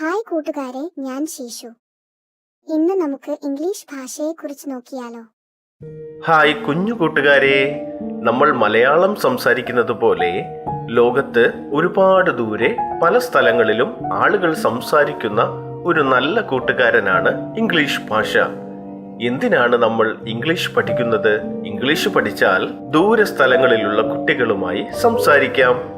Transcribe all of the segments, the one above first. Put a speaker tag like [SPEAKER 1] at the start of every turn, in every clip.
[SPEAKER 1] Hi കൂട്ടുകാരെ ഞാൻ ശീശു. ഇന്ന് നമുക്ക് ഇംഗ്ലീഷ് ഭാഷയെ കുറിച്ച് നോക്കിയാലോ.
[SPEAKER 2] ഹായ് കുഞ്ഞു കൂട്ടുകാരെ നമ്മൾ മലയാളം സംസാരിക്കുന്നത് പോലെ ലോകത്ത് ഒരുപാട് ദൂരെ പല സ്ഥലങ്ങളിലും ആളുകൾ സംസാരിക്കുന്ന ഒരു നല്ല കൂട്ടുകാരനാണ് ഇംഗ്ലീഷ് ഭാഷ. എന്തിനാണ് നമ്മൾ ഇംഗ്ലീഷ് പഠിക്കുന്നത്? ഇംഗ്ലീഷ് പഠിച്ചാൽ ദൂര സ്ഥലങ്ങളിലുള്ള കുട്ടികളുമായി സംസാരിക്കാം.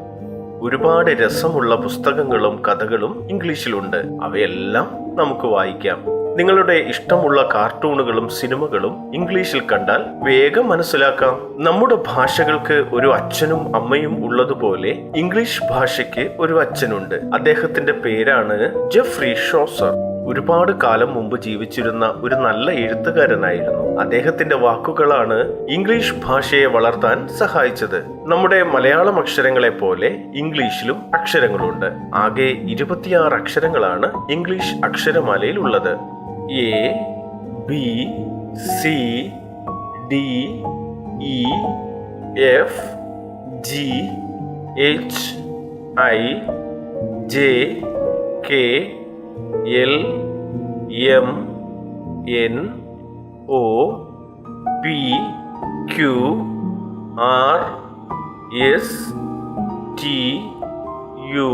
[SPEAKER 2] ഒരുപാട് രസമുള്ള പുസ്തകങ്ങളും കഥകളും ഇംഗ്ലീഷിലുണ്ട്. അവയെല്ലാം നമുക്ക് വായിക്കാം. നിങ്ങളുടെ ഇഷ്ടമുള്ള കാർട്ടൂണുകളും സിനിമകളും ഇംഗ്ലീഷിൽ കണ്ടാൽ വേഗം മനസ്സിലാക്കാം. നമ്മുടെ ഭാഷകൾക്ക് ഒരു അച്ഛനും അമ്മയും ഉള്ളതുപോലെ ഇംഗ്ലീഷ് ഭാഷയ്ക്ക് ഒരു അച്ഛനുണ്ട്. അദ്ദേഹത്തിന്റെ പേരാണ് ജെഫ്രി ഷോസർ. ഒരുപാട് കാലം മുമ്പ് ജീവിച്ചിരുന്ന ഒരു നല്ല എഴുത്തുകാരനായിരുന്നു. അദ്ദേഹത്തിന്റെ വാക്കുകളാണ് ഇംഗ്ലീഷ് ഭാഷയെ വളർത്താൻ സഹായിച്ചത്. നമ്മുടെ മലയാളം അക്ഷരങ്ങളെ പോലെ ഇംഗ്ലീഷിലും അക്ഷരങ്ങളുണ്ട്. ആകെ ഇരുപത്തിയാറ് അക്ഷരങ്ങളാണ് ഇംഗ്ലീഷ് അക്ഷരമാലയിൽ ഉള്ളത്. A B C D E F G H I J K L M N O P Q R S T U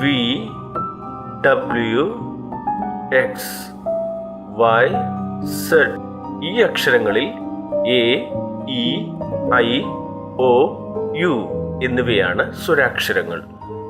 [SPEAKER 2] V W X Y Z ഈ അക്ഷരങ്ങളിൽ A E I O U എന്നിവയാണ് സ്വരാക്ഷരങ്ങൾ.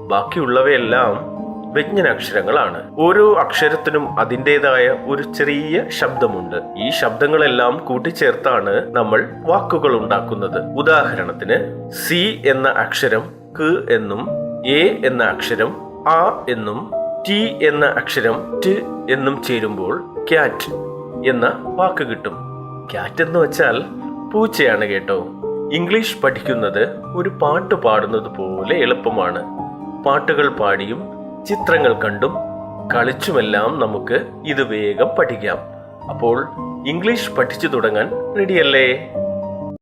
[SPEAKER 2] ബാക്കിയുള്ളവയെല്ലാം വ്യഞ്ജനാക്ഷരങ്ങളാണ് ഓരോ അക്ഷരത്തിനും അതിന്റെതായ ഒരു ചെറിയ ശബ്ദമുണ്ട്. ഈ ശബ്ദങ്ങളെല്ലാം കൂട്ടിച്ചേർത്താണ് നമ്മൾ വാക്കുകൾ ഉണ്ടാക്കുന്നത്. ഉദാഹരണത്തിന് സി എന്ന അക്ഷരം ക് എന്നും എ എന്ന അക്ഷരം ആ എന്നും ടി എന്ന അക്ഷരം ട് എന്നും ചേരുമ്പോൾ ക്യാറ്റ് എന്ന വാക്ക് കിട്ടും. ക്യാറ്റ് എന്ന് വെച്ചാൽ പൂച്ചയാണ് കേട്ടോ. ഇംഗ്ലീഷ് പഠിക്കുന്നത് ഒരു പാട്ട് പാടുന്നത് പോലെ എളുപ്പമാണ്. പാട്ടുകൾ പാടിയും ചിത്രങ്ങൾ കണ്ടും കളിച്ചുമെല്ലാം നമുക്ക് ഇത് വേഗം പഠിക്കാം. അപ്പോൾ ഇംഗ്ലീഷ് പഠിച്ചു തുടങ്ങാൻ റെഡിയല്ലേ